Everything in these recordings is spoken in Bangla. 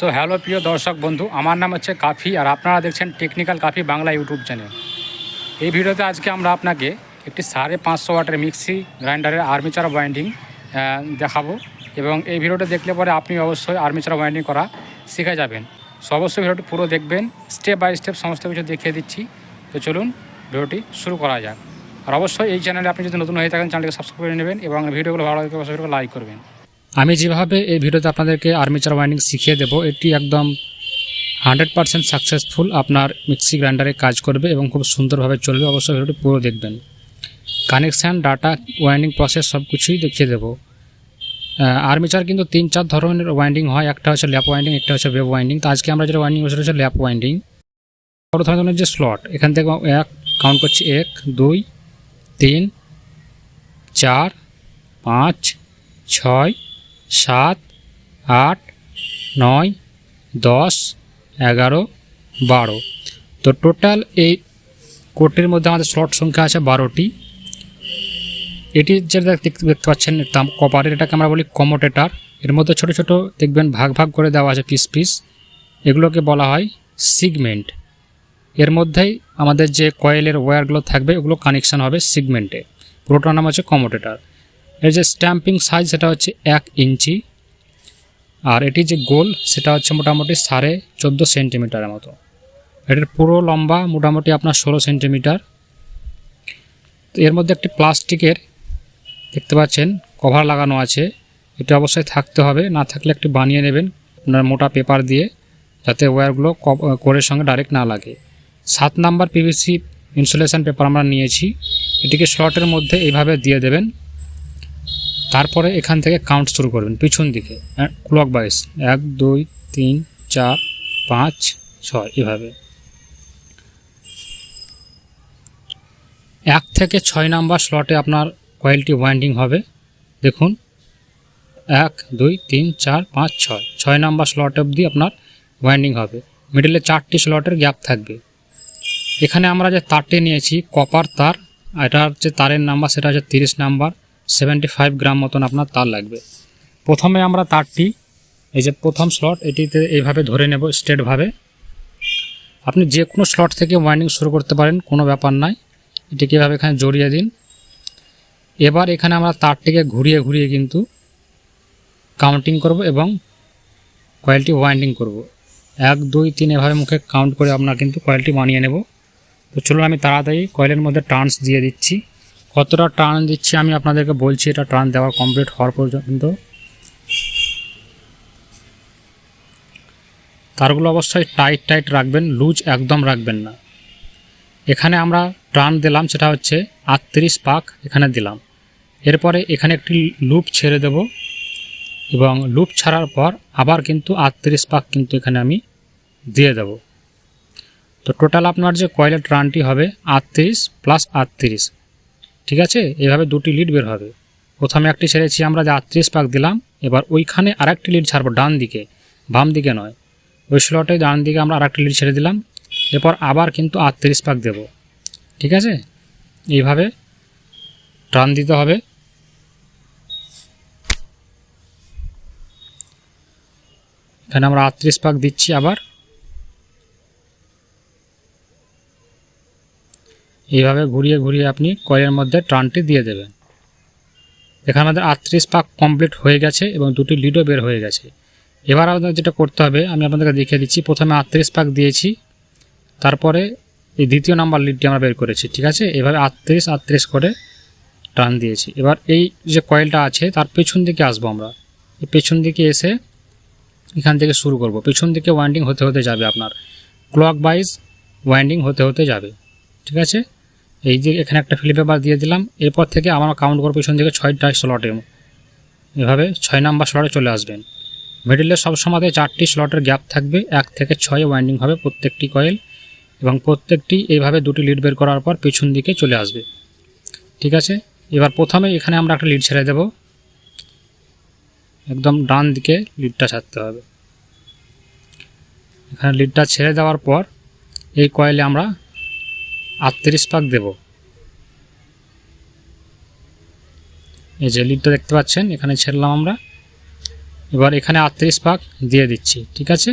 সো হ্যালো প্রিয় দর্শক বন্ধু। আমার নাম হচ্ছে কাফি, আর আপনারা দেখছেন technical Kafi Bangla YouTube channel এই ভিডিওতে আজকে আমরা আপনাকে একটি সাড়ে পাঁচশো ওয়াটের মিক্সি গ্রাইন্ডারের আর্মিচার ওয়াইন্ডিং দেখাবো। এবং এই ভিডিওটা দেখলে পরে আপনি অবশ্যই আর্মিচার ওয়াইন্ডিং করা শিখে যাবেন। সো অবশ্যই ভিডিওটি পুরো দেখবেন। স্টেপ বাই স্টেপ সমস্ত কিছু দেখিয়ে দিচ্ছি। তো চলুন, ভিডিওটি শুরু করা যাক। আর অবশ্যই এই চ্যানেলে আপনি যদি নতুন হয়ে থাকেন চ্যানেলটিকে সাবস্ক্রাইব করে নেবেন এবং ভিডিওগুলো ভালো লাগলে অবশ্যই লাইক করবেন। আমি যেভাবে এই ভিডিওতে আপনাদেরকে আর্মিচার ওয়াইন্ডিং শিখিয়ে দেবো, এটি একদম হান্ড্রেড পারসেন্ট সাকসেসফুল আপনার মিক্সি গ্রাইন্ডারে কাজ করবে এবং খুব সুন্দরভাবে চলবে। অবশ্যই ভিডিওটি পুরো দেখবেন। কানেকশান ডাটা ওয়াইন্ডিং প্রসেস সব কিছুই দেখিয়ে দেবো। আর্মিচার কিন্তু তিন চার ধরনের ওয়াইন্ডিং হয়। একটা হচ্ছে ল্যাপ ওয়াইন্ডিং একটা হচ্ছে ওয়েব ওয়াইন্ডিং তো আজকে আমরা যেটা ওয়াইন্ডিং হচ্ছে ল্যাপ ওয়াইন্ডিং বড় ধরনের যে স্লট এখান থেকে এক কাউন্ট করছি এক, দুই, তিন, চার, পাঁচ, ছয় সাত, আট, নয়, দশ, এগারো, বারো। তো টোটাল এই কোটির মধ্যে আমাদের স্লট সংখ্যা আছে বারোটি। এটি যেটা দেখতে পাচ্ছেন কপারের এটাকে আমরা বলি কমোটেটার এর মধ্যে ছোট ছোট দেখবেন, ভাগ ভাগ করে দেওয়া আছে পিস পিস এগুলোকে বলা হয় সিগমেন্ট এর মধ্যেই আমাদের যে কয়েলের ওয়্যারগুলো থাকবে, ওগুলো কানেকশান হবে সিগমেন্টে পুরোটার নাম হচ্ছে কমোটেটার এর যে স্ট্যাম্পিং সাইজ সেটা হচ্ছে এক ইঞ্চি। আর এটি যে গোল সেটা হচ্ছে মোটামুটি সাড়ে চোদ্দ সেন্টিমিটারের মতো। এটার পুরো লম্বা মোটামুটি আপনার ষোলো সেন্টিমিটার। এর মধ্যে একটি প্লাস্টিকের দেখতে পাচ্ছেন কভার লাগানো আছে। এটা অবশ্যই থাকতে হবে, না থাকলে একটি বানিয়ে নেবেন আপনার মোটা পেপার দিয়ে, যাতে ওয়্যারগুলো কোরের সঙ্গে ডাইরেক্ট না লাগে। সাত নাম্বার পিভিসি ইনসুলেশন পেপার আমরা নিয়েছি। এটিকে স্লটের মধ্যে এইভাবে দিয়ে দেবেন। তারপরে এখান থেকে কাউন্ট শুরু করবেন, পিছন দিকে ক্লক বাইস এক, দুই, তিন, চার, পাঁচ, ছয়, এভাবে। এক থেকে ছয় নাম্বার স্লটে আপনার কয়েলটি ওয়াইন্ডিং হবে, দেখুন, এক, দুই, তিন, চার, পাঁচ, ছয় ছয় নাম্বার স্লট অবধি আপনার ওয়াইন্ডিং হবে মিডলে চারটি স্লটের গ্যাপ থাকবে। এখানে আমরা যে তারটি নিয়েছি কপার তার, এটার যে তারের নাম্বার সেটা হচ্ছে তিরিশ নাম্বার সেভেন্টি ফাইভ গ্রাম মতন আপনার তার লাগবে। প্রথমে আমরা তারটি, এই যে প্রথম স্লট এটিতে এইভাবে ধরে নেব স্ট্রেটভাবে আপনি যে কোনো স্লট থেকে ওয়াইন্ডিং শুরু করতে পারেন, কোনো ব্যাপার নাই। এটিকে এভাবে এখানে জড়িয়ে দিন। এবার এখানে আমরা তারটিকে ঘুরিয়ে ঘুরিয়ে কিন্তু কাউন্টিং করব এবং কয়েলটি ওয়াইন্ডিং করব। এক, দুই, তিন, এভাবে মুখে কাউন্ট করে আপনার কিন্তু কয়েলটি বানিয়ে নেব। তো চলুন আমি তাড়াতাড়ি কয়েলের মধ্যে টার্নস দিয়ে দিচ্ছি। কতটা টার্ন দিচ্ছি আমি আপনাদেরকে বলছি, এটা টার্ন দেওয়া কমপ্লিট হওয়ার পর্যন্ত। তারগুলো অবশ্যই টাইট টাইট রাখবেন, লুজ একদম রাখবেন না। এখানে আমরা টার্ন দিলাম, সেটা হচ্ছে আটত্রিশ পাক এখানে দিলাম। এরপরে এখানে একটি লুপ ছেড়ে দেব, এবং লুপ ছাড়ার পর আবার কিন্তু আটত্রিশ পাক কিন্তু এখানে আমি দিয়ে দেব। তো টোটাল আপনার যে কয়েলের টার্নটি হবে, আটত্রিশ প্লাস আটত্রিশ। ঠিক আছে? এভাবে দুটি লিড বের হবে। প্রথমে একটি ছেড়েছি, আমরা যে আটত্রিশ পাক দিলাম, এবার ওইখানে আরেকটি লিড ছাড়বো, ডান দিকে। বাম দিকে নয়। ওই স্লটে ডান দিকে আমরা আরেকটি লিড ছেড়ে দিলাম, এরপর আবার কিন্তু আটত্রিশ পাক দেব। ঠিক আছে? এইভাবে টান দিতে হবে। এখানে আমরা আটত্রিশ পাক দিচ্ছি আবার। এইভাবে ঘুরিয়ে ঘুরিয়ে আপনি কয়েলের মধ্যে টানটি দিয়ে দেবেন। এখানে আমাদের আটত্রিশ পাক কমপ্লিট হয়ে গেছে এবং দুটি লিডও বের হয়ে গেছে। এবার আমাদের যেটা করতে হবে, আমি আপনাদেরকে দেখিয়ে দিচ্ছি, প্রথমে আটত্রিশ পাক দিয়েছি, তারপরে এই দ্বিতীয় নাম্বার লিডটি আমরা বের করেছি, ঠিক আছে? এভাবে আটত্রিশ আটত্রিশ করে টান দিয়েছি। এবার এই যে কয়েলটা আছে, তার পেছন দিকে আসব আমরা। এই পেছন দিকে এসে এখান থেকে শুরু করব। পেছন দিকে ওয়াইন্ডিং হতে হতে যাবে আপনার। ক্লক বাইজ ওয়াইন্ডিং হতে হতে যাবে, ঠিক আছে? এই যে এখানে একটা ফিলি পেপার দিয়ে দিলাম, এরপর থেকে আমার কাউন্ট করব পিছন দিকে ছয়টা স্লটে এভাবে ছয় নাম্বার স্লটে চলে আসবেন। মিডিলে সবসময় চারটি স্লটের গ্যাপ থাকবে, এক থেকে ছয় ওয়াইন্ডিং হবে প্রত্যেকটি কয়েল এবং প্রত্যেকটি এইভাবে দুটি লিড বের করার পর পিছন দিকে চলে আসবে। ঠিক আছে? এবার প্রথমে এখানে আমরা একটা লিড ছেড়ে দেব। একদম ডান দিকে লিডটা ছাড়তে হবে। এখানে লিডটা ছেড়ে দেওয়ার পর এই কয়েলে আমরা আটত্রিশ পাক দেব। এই যে লিডটা দেখতে পাচ্ছেন, এখানে ছেড়লাম আমরা। এবার এখানে আটত্রিশ পাক দিয়ে দিচ্ছি, ঠিক আছে?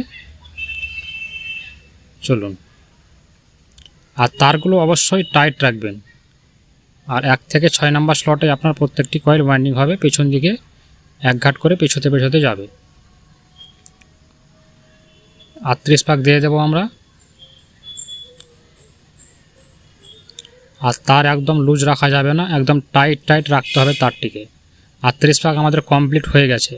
চলুন। আর তারগুলো অবশ্যই টাইট রাখবেন। আর এক থেকে ছয় নাম্বার স্লটে আপনার প্রত্যেকটি কয়েল ওয়াইন্ডিং হবে, পেছন দিকে এক ঘাট করে পেছোতে পেছোতে যাবে। আটত্রিশ পাক দিয়ে দেবো আমরা। আর তার একদম লুজ রাখা যাবে না, একদম টাইট টাইট রাখতে হবে তারটিকে। আটত্রিশ পাক আমাদের কমপ্লিট হয়ে গেছে।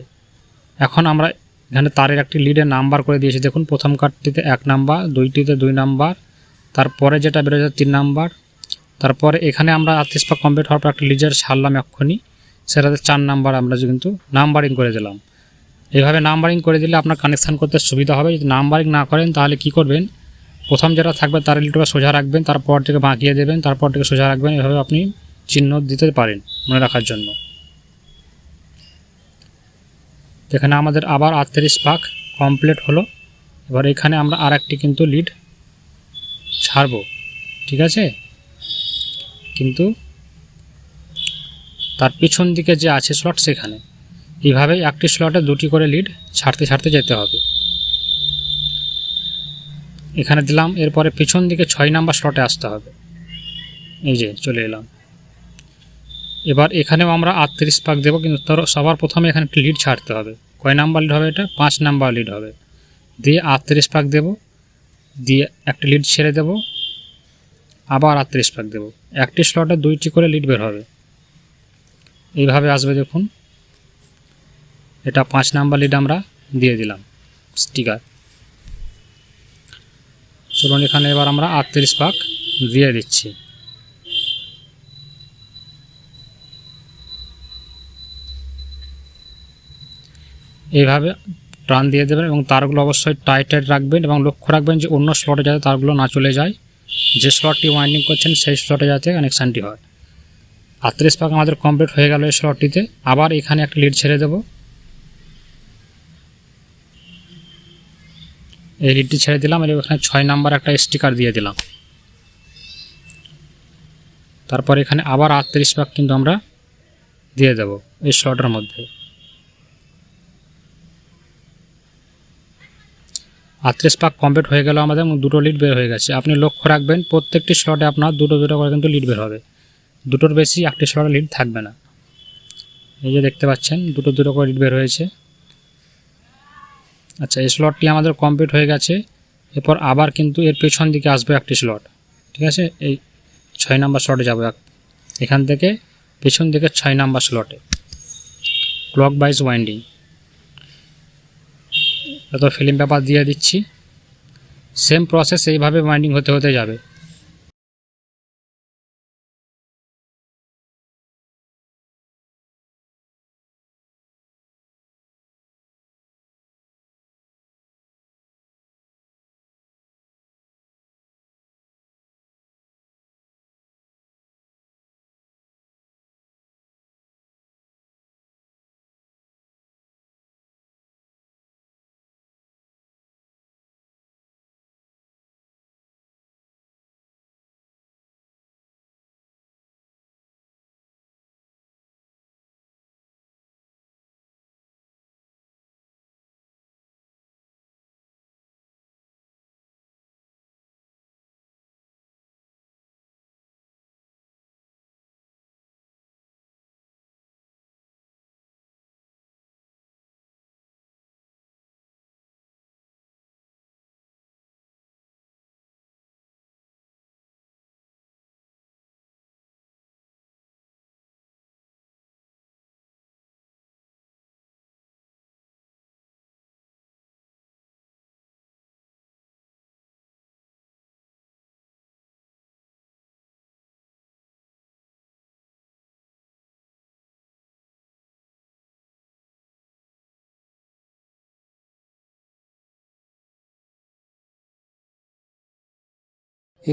এখন আমরা এখানে তারের একটি লিডের নাম্বার করে দিয়েছি। দেখুন, প্রথম কার্ডটিতে এক নাম্বার দুইটিতে দুই নাম্বার তারপরে যেটা বেরোচ্ছে তিন নাম্বার তারপরে এখানে আমরা আটত্রিশ পাক কমপ্লিট হওয়ার পর একটা লিডার ছাড়লাম এক্ষুনি। সেটাতে চার নাম্বার আমরা কিন্তু নাম্বারিং করে দিলাম। এইভাবে নাম্বারিং করে দিলে আপনার কানেকশান করতে সুবিধা হবে। যদি নাম্বারিং না করেন তাহলে কি করবেন? প্রথম যেটা থাকবে তার লিডটা সোজা রাখবেন, তারপর থেকে বাঁকিয়ে দেবেন, তারপর থেকে সোজা রাখবেন, এভাবে আপনি চিহ্ন দিতে পারেন মনে রাখার জন্য। এখানে আমাদের আবার আটত্রিশ পাক কমপ্লিট হলো। এবার এখানে আমরা আর একটি কিন্তু লিড ছাড়বো, ঠিক আছে? কিন্তু তার পিছন দিকে যে আছে স্লট সেখানে এইভাবে একটি স্লটে দুটি করে লিড ছাড়তে ছাড়তে যেতে হবে। এখানে দিলাম, এরপরে পিছন দিকে ছয় নাম্বার স্লটে আসতে হবে। এই যে, চলে এলাম। এবার এখানেও আমরা আটত্রিশ পাক দেবো, কিন্তু তার সবার প্রথমে এখানে একটি লিড ছাড়তে হবে। কয় নাম্বার লিড হবে এটা? পাঁচ নাম্বার লিড হবে। দিয়ে আটত্রিশ পাক দেব, দিয়ে একটা লিড ছেড়ে দেব, আবার আটত্রিশ পাক দেব। একটি স্লটে দুইটি করে লিড বের হবে। এইভাবে আসবে দেখুন। এটা পাঁচ নাম্বার লিড আমরা দিয়ে দিলাম। স্টিকার চলুন এখানে এবার আমরা আটত্রিশ পাক দিয়ে দিচ্ছি। এইভাবে টান দিয়ে দেবেন এবং তারগুলো অবশ্যই টাইট টাইট রাখবেন এবং লক্ষ্য রাখবেন যে অন্য স্লটে যাতে তারগুলো না চলে যায়। যে স্লটটি ওয়াইন্ডিং করছেন সেই স্লটে যাতে কানেকশানটি হয়। আটত্রিশ পাক আমাদের কমপ্লিট হয়ে গেল এই স্লটটিতে। আবার এখানে একটা লিড ছেড়ে দেব। এই লিডটি ছেড়ে দিলাম এবং এখানে ছয় নাম্বার একটা স্টিকার দিয়ে দিলাম। তারপর এখানে আবার আটত্রিশ পাক কিন্তু আমরা দিয়ে দেব এই স্লটের মধ্যে। আটত্রিশ পাক কমপ্লিট হয়ে গেল আমাদের, এবং দুটো লিড বের হয়ে গেছে। আপনি লক্ষ্য রাখবেন, প্রত্যেকটি স্লটে আপনার দুটো দুটো করে কিন্তু লিড বের হবে। দুটোর বেশি একটি স্লটে লিড থাকবে না। এই যে দেখতে পাচ্ছেন, দুটো দুটো করে লিড বের হয়েছে। আচ্ছা এই স্লটটি আমাদের কমপ্লিট হয়ে গেছে। এরপর আবার কিন্তু এর পেছন দিকে আসবে একটি স্লট ঠিক আছে? এই ছয় নম্বর স্লটে যাব এখান থেকে পেছন দিকে ছয় নাম্বার স্লটে ক্লক বাইজ ওয়াইন্ডিং এত ফিল্ম পেপার দিয়ে দিচ্ছি। সেম প্রসেস এইভাবে ওয়াইন্ডিং হতে হতে যাবে।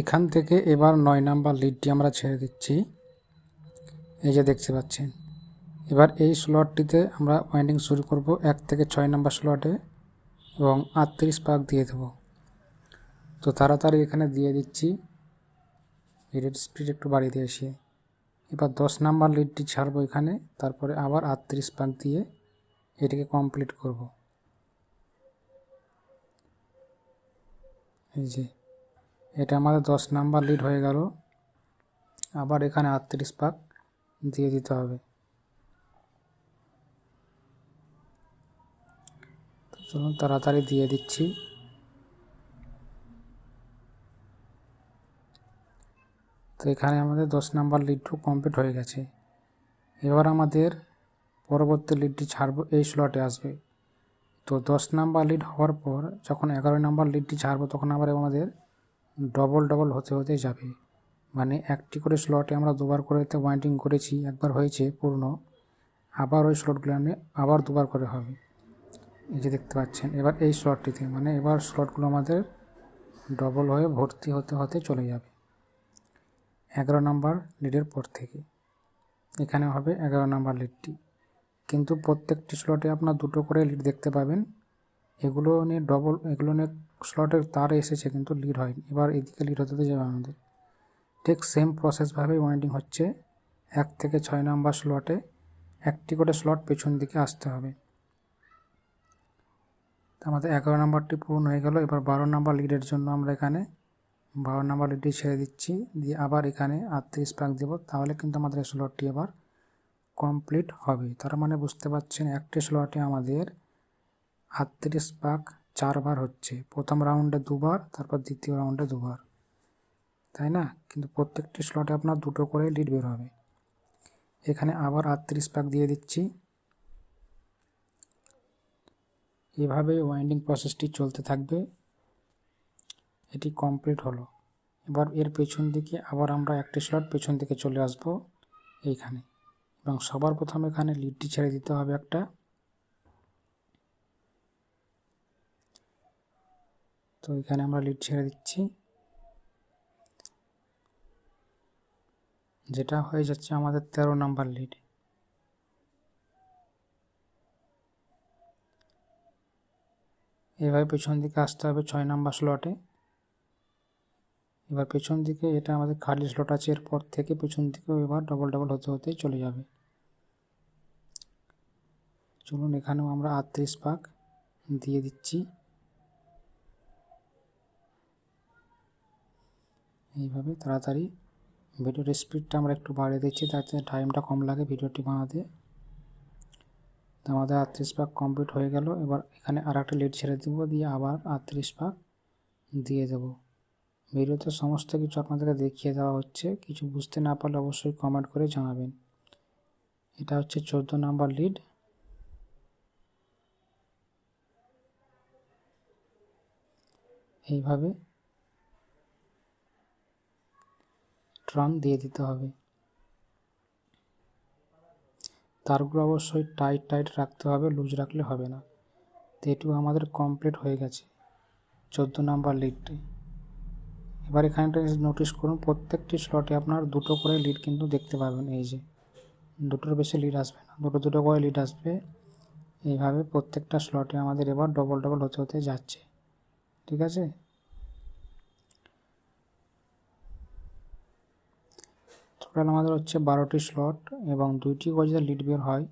এখান থেকে এবার নয় নাম্বার লিডটি আমরা ছেড়ে দিচ্ছি। এই যে দেখতে পাচ্ছেন। এবার এই স্লটটিতে আমরা ওয়াইন্ডিং শুরু করব এক থেকে ছয় নাম্বার স্লটে এবং আটত্রিশ পাক দিয়ে দেব। তো তাড়াতাড়ি এখানে দিয়ে দিচ্ছি। এর স্পিড একটু বাড়িয়ে দিয়েছি এবার দশ নাম্বার লিডটি ছাড়বো এখানে, তারপরে আবার আটত্রিশ পাক দিয়ে এটিকে কমপ্লিট করব। এই যে। এটা আমাদের দশ নাম্বার লিড হয়ে গেল। আবার এখানে আটত্রিশ পাক দিয়ে দিতে হবে। চলুন তাড়াতাড়ি দিয়ে দিচ্ছি। তো এখানে আমাদের দশ নাম্বার লিডটু কমপ্লিট হয়ে গেছে। এবার আমাদের পরবর্তী লিডটি ছাড়বো, এই স্লটে আসবে। তো দশ নাম্বার লিড হওয়ার পর যখন এগারো নাম্বার লিডটি ছাড়বো, তখন আবার আমাদের ডবল ডবল হতে হতে যাবে। মানে একটি করে স্লটে আমরা দুবার করে ওয়াইন্ডিং করেছি, একবার হয়েছে পূর্ণ। আবার ওই স্লটগুলো আমি আবার দুবার করে হবে। এই যে দেখতে পাচ্ছেন, এবার এই স্লটটিতে মানে এবার স্লটগুলো আমাদের ডবল হয়ে ভর্তি হতে হতে চলে যাবে। এগারো নাম্বার লিডের পর থেকে। এখানে হবে এগারো নাম্বার লিডটি কিন্তু প্রত্যেকটি স্লটে আপনার দুটো করে লিড দেখতে পাবেন। এগুলো নিয়ে ডবল এগুলো নিয়ে স্লটের তার এসেছে কিন্তু লিড হয়নি। এবার এদিকে লিড হতে যাবে আমাদের। ঠিক সেম প্রসেসভাবেই ওয়াইন্ডিং হচ্ছে। এক থেকে ছয় নাম্বার স্লটে একটি করে স্লট পেছন দিকে আসতে হবে। আমাদের এগারো নাম্বারটি পূরণ হয়ে গেল। এবার বারো নাম্বার লিডের জন্য আমরা এখানে বারো নাম্বার লিডটি ছেড়ে দিচ্ছি। দিয়ে আবার এখানে আটত্রিশ পাক দেব। তাহলে কিন্তু আমাদের স্লটটি আবার কমপ্লিট হবে। তার মানে বুঝতে পারছেন, একটি স্লটে আমাদের আটত্রিশ পাক চারবার হচ্ছে। প্রথম রাউন্ডে দুবার, তারপর দ্বিতীয় রাউন্ডে দুবার। তাই না? কিন্তু প্রত্যেকটি স্লটে আপনার দুটো করে লিড বের হবে। এখানে আবার আটত্রিশ পাক দিয়ে দিচ্ছি। এভাবে ওয়াইন্ডিং প্রসেসটি চলতে থাকবে। এটি কমপ্লিট হলো। এবার এর পেছন দিকে আবার আমরা একটি স্লট পেছন দিকে চলে আসব। এইখানে। এবং সবার প্রথম এখানে লিডটি ছেড়ে দিতে হবে একটা। তো এখানে আমরা লিড ছেড়ে দিচ্ছি। যেটা হয়ে যাচ্ছে আমাদের তেরো নাম্বার লিড এভাবে পেছন দিকে আসতে হবে ছয় নাম্বার স্লটে এবার পেছন দিকে এটা আমাদের খালি স্লট আছে, এরপর থেকে পেছন দিকেও এবার ডবল ডবল হতে হতে চলে যাবে। চলুন এখানেও আমরা আটত্রিশ পাক দিয়ে দিচ্ছি। এইভাবে তাড়াতাড়ি ভিডিওর স্পিডটা আমরা একটু বাড়িয়ে দিচ্ছি তাতে টাইমটা কম লাগে ভিডিওটি বানাতে। তো আমাদের আটত্রিশ পাক কমপ্লিট হয়ে গেল, এবার এখানে আর একটা লিড ছেড়ে দেবো, দিয়ে আবার আটত্রিশ পাক দিয়ে দেব। ভিডিওতে সমস্ত কিছু আপনাদেরকে দেখিয়ে দেওয়া হচ্ছে, কিছু বুঝতে না পারলে অবশ্যই কমেন্ট করে জানাবেন। এটা হচ্ছে চোদ্দ নাম্বার লিড এইভাবে ট্রান দিয়ে দিতে হবে। তারগুলো অবশ্যই টাইট টাইট রাখতে হবে লুজ রাখলে হবে না। তো এটুকু আমাদের কমপ্লিট হয়ে গেছে চোদ্দ নাম্বার লিডটি এবার এখানটা নোটিশ করুন, প্রত্যেকটি স্লটে আপনার দুটো করে লিড কিন্তু দেখতে পাবেন, এই যে। দুটোর বেশি লিড আসবে না, দুটো দুটো করে লিড আসবে। এইভাবে প্রত্যেকটা স্লটে আমাদের এবার ডবল ডবল হতে হতে যাচ্ছে। ঠিক আছে? টোটাল আমাদের হচ্ছে বারোটি স্লট এবং দুইটি যদি লিড বের হয়।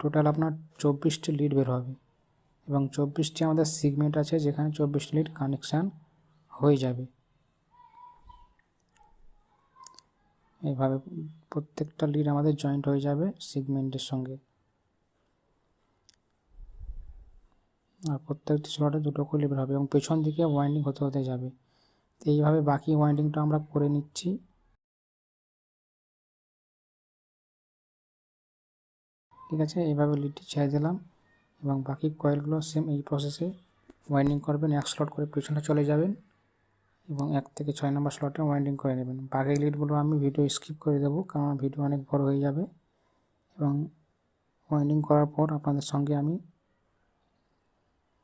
টোটাল আপনার চব্বিশটি লিড বের হবে এবং চব্বিশটি আমাদের সিগমেন্ট আছে যেখানে চব্বিশটি লিড কানেকশান হয়ে যাবে। এইভাবে প্রত্যেকটা লিড আমাদের জয়েন্ট হয়ে যাবে সিগমেন্টের সঙ্গে। আর প্রত্যেকটি স্লটে দুটো করে লিড হবে এবং পেছন দিকে ওয়াইন্ডিং হতে হতে যাবে। তো এইভাবে বাকি ওয়াইন্ডিংটা আমরা করে নিচ্ছি। ঠিক আছে? এইভাবে লিডটি ছেড়ে দিলাম এবং বাকি কয়েলগুলো সেম এই প্রসেসে ওয়াইন্ডিং করবেন। এক স্লট করে পিছনে চলে যাবেন এবং এক থেকে ছয় নম্বর স্লটে ওয়াইন্ডিং করে নেবেন। বাকি লিডগুলো আমি ভিডিও স্কিপ করে দেবো কারণ ভিডিও অনেক বড় হয়ে যাবে এবং ওয়াইন্ডিং করার পর আপনাদের সঙ্গে আমি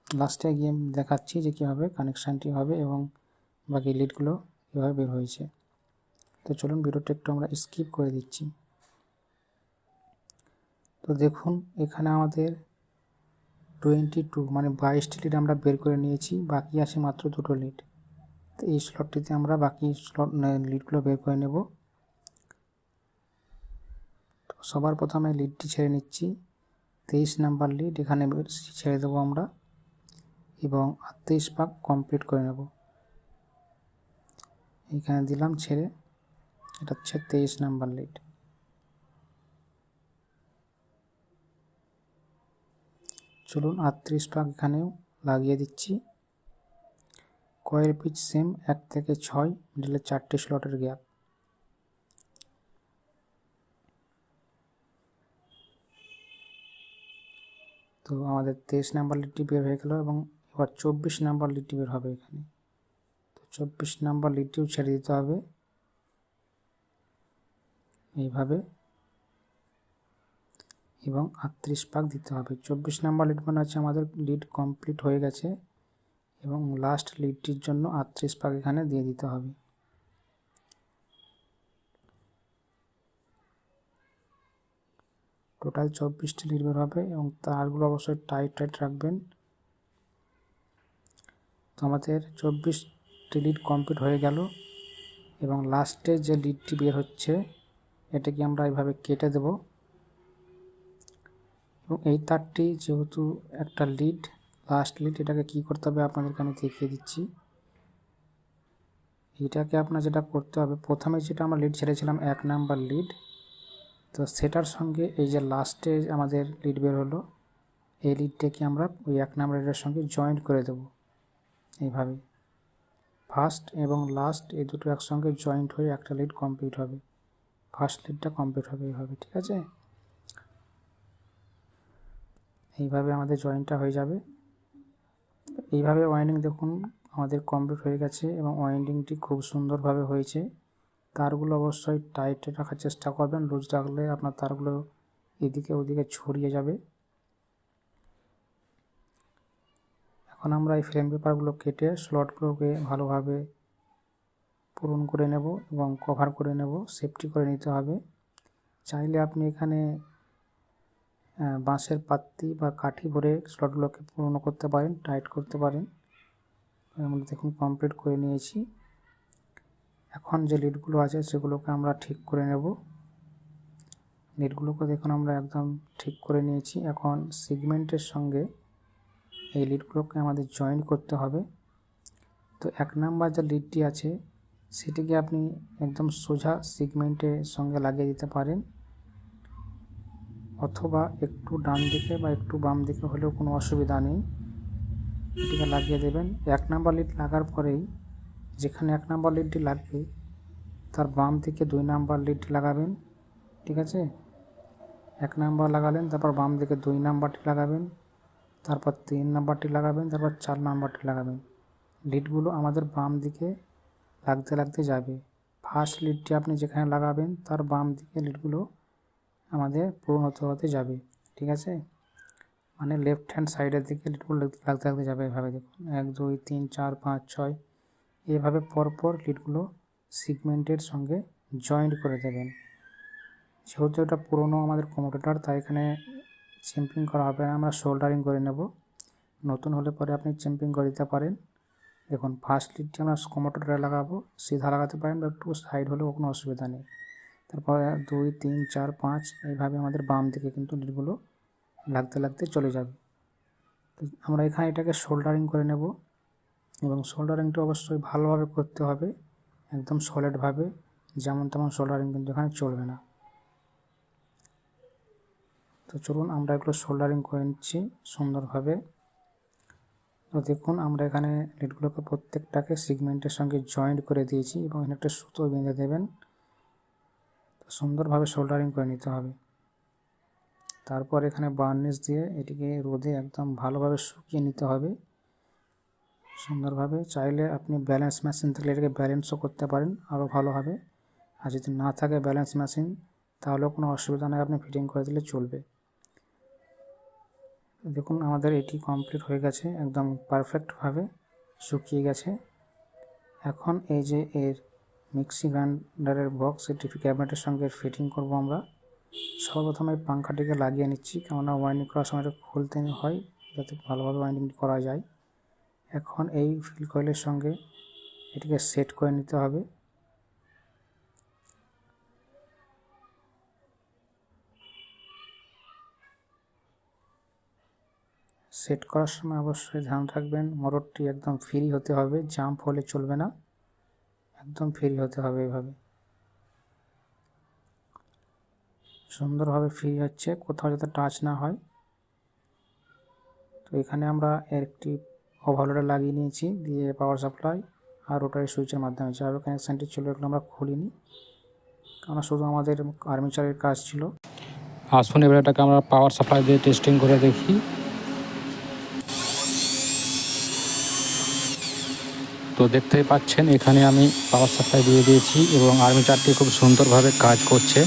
লাস্টে গিয়ে দেখাচ্ছি যে কীভাবে কানেকশানটি হবে এবং বাকি লিডগুলো কীভাবে বের হয়েছে। তো চলুন ভিডিওটা একটু আমরা স্কিপ করে দিচ্ছি। তো দেখুন, এখানে আমাদের টোয়েন্টি টু মানে বাইশটি লিড আমরা বের করে নিয়েছি, বাকি আছে মাত্র দুটো লিড তো এই স্লটটিতে আমরা বাকি স্লট লিডগুলো বের করে নেব। তো সবার প্রথমে লিডটি ছেড়ে নিচ্ছি। তেইশ নাম্বার লিড এখানে ছেড়ে দেবো আমরা। এবং তেইশ পাক কমপ্লিট করে নেব। এখানে দিলাম ছেড়ে। এটা হচ্ছে তেইশ নাম্বার লিড চলুন আটত্রিশ পাক এখানেও লাগিয়ে দিচ্ছি। কয়ের পিচ সেম এক থেকে ছয় মিডলে চারটে স্লটের গ্যাপ তো আমাদের তেইশ নাম্বার লিডটি বের হয়ে গেল এবং এবার চব্বিশ নাম্বার লিডটি বের হবে এখানে। তো চব্বিশ নাম্বার লিডটিও ছেড়ে দিতে হবে। এইভাবে এবং আটত্রিশ পাক দিতে হবে। চব্বিশ নাম্বার লিড মানে হচ্ছে আমাদের লিড কমপ্লিট হয়ে গেছে এবং লাস্ট লিডটির জন্য আটত্রিশ পাক এখানে দিয়ে দিতে হবে। টোটাল চব্বিশটি লিড বের হবে এবং তারগুলো অবশ্যই টাইট টাইট রাখবেন। তো আমাদের চব্বিশটি লিড কমপ্লিট হয়ে গেল এবং লাস্টে যে লিডটি বের হচ্ছে, এটাকে আমরা এইভাবে কেটে দেব। এবং এই তারটি যেহেতু একটা লিড লাস্ট লিড এটাকে কি করতে হবে আপনাদেরকে আমি দেখিয়ে দিচ্ছি। এটাকে আপনার যেটা করতে হবে, প্রথমে যেটা আমরা লিড ছেড়েছিলাম, এক নাম্বার লিড তো সেটার সঙ্গে এই যে লাস্টে আমাদের লিড বের হলো, এই লিডটাকে আমরা ওই এক নাম্বার লিডের সঙ্গে জয়েন্ট করে দেব, এইভাবে। ফার্স্ট এবং লাস্ট এই দুটো একসঙ্গে জয়েন্ট হয়ে একটা লিড কমপ্লিট হবে। ফার্স্ট লিডটা কমপ্লিট হবে এইভাবে, ঠিক আছে? এইভাবে আমাদের জয়েন্টটা হয়ে যাবে। এইভাবে ওয়াইন্ডিং দেখুন, আমাদের কমপ্লিট হয়ে গেছে এবং ওয়াইন্ডিংটি খুব সুন্দরভাবে হয়েছে। তারগুলো অবশ্যই টাইট রাখার চেষ্টা করবেন। লুজ রাখলে আপনার তারগুলো এদিকে ওদিকে ছড়িয়ে যাবে। এখন আমরা এই ফ্রেম পেপারগুলো কেটে স্লটগুলোকে ভালোভাবে পূরণ করে নেব এবং কভার করে নেব। সেফটি করে নিতে হবে। চাইলে আপনি এখানে বাঁশের পাত্তি বা কাঠি ভরে স্লটগুলোকে পূর্ণ করতে পারেন টাইট করতে পারেন। আমরা দেখুন কমপ্লিট করে নিয়েছি। এখন যে লিডগুলো আছে, সেগুলোকে আমরা ঠিক করে নেব। লিডগুলোকে দেখুন, আমরা একদম ঠিক করে নিয়েছি। এখন সিগমেন্টের সঙ্গে এই লিডগুলোকে আমাদের জয়েন করতে হবে। তো এক নাম্বার যে লিডটি আছে, সেটিকে আপনি একদম সোজা সিগমেন্টের সঙ্গে লাগিয়ে দিতে পারেন। অথবা একটু ডান দিকে বা একটু বাম দিকে হলেও কোনো অসুবিধা নেই। এটিকে লাগিয়ে দেবেন। এক নাম্বার লিড লাগার পরেই যেখানে এক নাম্বার লিডটি লাগবে, তার বাম দিকে দুই নাম্বার লিডটি লাগাবেন। ঠিক আছে? এক নাম্বার লাগালেন, তারপর বাম দিকে দুই নাম্বারটি লাগাবেন। তারপর তিন নাম্বারটি লাগাবেন, তারপর চার নাম্বারটি লাগাবেন। লিডগুলো আমাদের বাম দিকে লাগতে লাগতে যাবে। ফার্স্ট লিডটি আপনি যেখানে লাগাবেন, তার বাম দিকে লিডগুলো আমাদের পূরণ হতে হতে যাবে, ঠিক আছে? মানে লেফট হ্যান্ড সাইডের দিকে লিডগুলো লাগতে লাগতে যাবে এভাবে দেখুন। এক, দুই, তিন, চার, পাঁচ, ছয়। এভাবে পরপর লিডগুলো সিগমেন্টের সঙ্গে জয়েন্ট করে দেবেন। যেহেতু এটা পুরনো আমাদের কম্পিউটার তাই এখানে চেম্পিং করা হবে না। আমরা শোল্ডারিং করে নেব। নতুন হলে পরে আপনি চেম্পিং করে দিতে পারেন। দেখুন ফার্স্ট লিডটি আমরা কম্পিউটারে লাগাবো। সিধা লাগাতে পারেন বা একটু সাইড হলেও কোনো অসুবিধা নেই। তারপরে দুই, তিন, চার, পাঁচ, এইভাবে আমাদের বাম দিকে কিন্তু লিডগুলো লাগতে লাগতে চলে যাবে। তো আমরা এখানে এটাকে শোল্ডারিং করে নেব এবং শোল্ডারিংটা অবশ্যই ভালোভাবে করতে হবে, একদম সলিডভাবে যেমন তেমন সোল্ডারিং কিন্তু এখানে চলবে না। তো চলুন আমরা এগুলো সোল্ডারিং করে নিচ্ছি সুন্দরভাবে। তো দেখুন আমরা এখানে লিডগুলোকে প্রত্যেকটাকে সিগমেন্টের সঙ্গে জয়েন্ট করে দিয়েছি এবং এখানে একটা সুতো বেঁধে দেবেন। সুন্দরভাবে সোল্ডারিং করে নিতে হবে। তারপর এখানে বার্নিশ দিয়ে এটিকে রোদে একদম ভালোভাবে শুকিয়ে নিতে হবে। সুন্দরভাবে চাইলে আপনি ব্যালেন্স মেশিন থাকলে এটাকে ব্যালেন্সও করতে পারেন, আরও ভালো হবে। আর যদি না থাকে ব্যালেন্স মেশিন তাহলেও কোনো অসুবিধা নেই, আপনি ফিটিং করে দিলে চলবে। দেখুন, আমাদের এটি কমপ্লিট হয়ে গেছে, একদম পারফেক্টভাবে শুকিয়ে গেছে। এখন এই যে এর মিক্সি গ্রাইন্ডারের বক্স, এটি ক্যাবিনেটের সঙ্গে ফিটিং করব আমরা। সর্বপ্রথমে পাংখাটিকে লাগিয়ে নিচ্ছি, কেননা ওয়াইন্ডিং করার সময় খুলতে হয়, যাতে ভালোভাবে ওয়াইন্ডিং করা যায়। এখন এই ফিল কয়েলের সঙ্গে এটিকে সেট করে নিতে হবে। সেট করার সময় অবশ্যই ধ্যান রাখবেন, মোটরটি একদম ফ্রি হতে হবে জাম্প হলে চলবে না। একদম ফ্রি হতে হবে এভাবে। সুন্দরভাবে ফ্রি হচ্ছে, কোথাও যাতে টাচ না হয়। তো এখানে আমরা একটি ওভারলোডার লাগিয়ে নিয়েছি, দিয়ে পাওয়ার সাপ্লাই আর রোটারি সুইচের মাধ্যমে। যেভাবে কানেকশানটি ছিল, এগুলো আমরা খুলিনি। কারণ শুধু আমাদের আর্মিচারের কাজ ছিল। আসুন এবার এটাকে আমরা পাওয়ার সাপ্লাই দিয়ে টেস্টিং করে দেখি। তো দেখতেই পাচ্ছেন, এখানে আমি পাওয়ার সাপ্লাই দিয়ে দিয়েছি এবং আর্মিচারটি খুব সুন্দরভাবে কাজ করছে।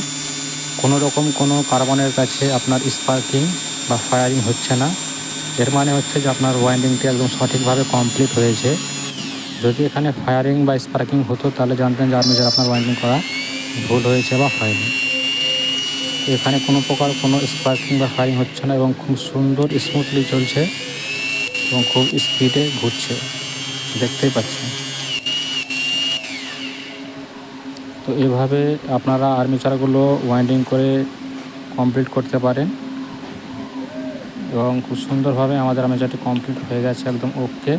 কোনো রকম কোনো কার্বনের কাছে আপনার স্পার্কিং বা ফায়ারিং হচ্ছে না। এর মানে হচ্ছে যে আপনার ওয়াইন্ডিংটি একদম সঠিকভাবে কমপ্লিট হয়েছে। যদি এখানে ফায়ারিং বা স্পার্কিং হতো, তাহলে জানতেন যে আর্মিচার আপনার ওয়াইন্ডিং করা ভুল হয়েছে বা হয়নি। এখানে কোনো প্রকার কোনো স্পার্কিং বা ফায়ারিং হচ্ছে না এবং খুব সুন্দর স্মুথলি চলছে এবং খুব স্পিডে ঘুরছে। দেখতেই পাচ্ছেন তো এভাবে আপনারা আর্মিচারগুলো ওয়াইন্ডিং করে কমপ্লিট করতে পারেন এবং খুব সুন্দরভাবে আমাদের আর্মিচারটি কমপ্লিট হয়ে গেছে, একদম ওকে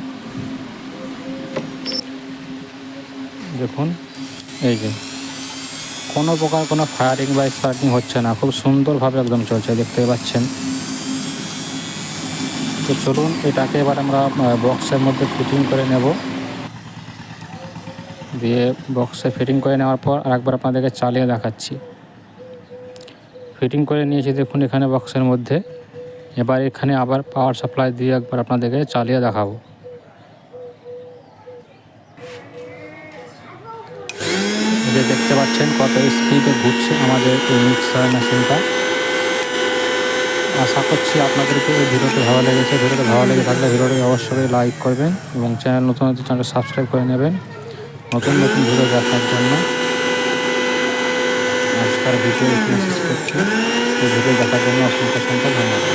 দেখুন, এই যে, কোনো প্রকার কোনো ফায়ারিং বা স্পার্কিং হচ্ছে না, খুব সুন্দরভাবে একদম চলছে দেখতে পাচ্ছেন। তো চলুন, এটাকে এবার আমরা বক্সের মধ্যে ফিটিং করে নেব। দিয়ে বক্সে ফিটিং করে নেওয়ার পর আরেকবার আপনাদেরকে চালিয়ে দেখাচ্ছি। ফিটিং করে নিয়েছি দেখুন এখানে বক্সের মধ্যে। এবার এখানে আবার পাওয়ার সাপ্লাই দিয়ে একবার আপনাদেরকে চালিয়ে দেখাবো। দেখতে পাচ্ছেন কত স্পিডে ঘুরছে আমাদের এই মিক্সার মেশিনটা আশা করছি আপনাদেরকে এই ভিডিওটি ভালো লেগেছে। ভিডিওটি ভালো লেগে থাকলে ভিডিওটি অবশ্যই লাইক করবেন এবং চ্যানেল নতুন হচ্ছে চ্যানেল সাবস্ক্রাইব করে নেবেন। নতুন নতুন ভিডিও দেখার জন্য আজকের ভিডিও শেষ করছি। এই ভিডিও দেখার জন্য অসংখ্য অসংখ্য ধন্যবাদ।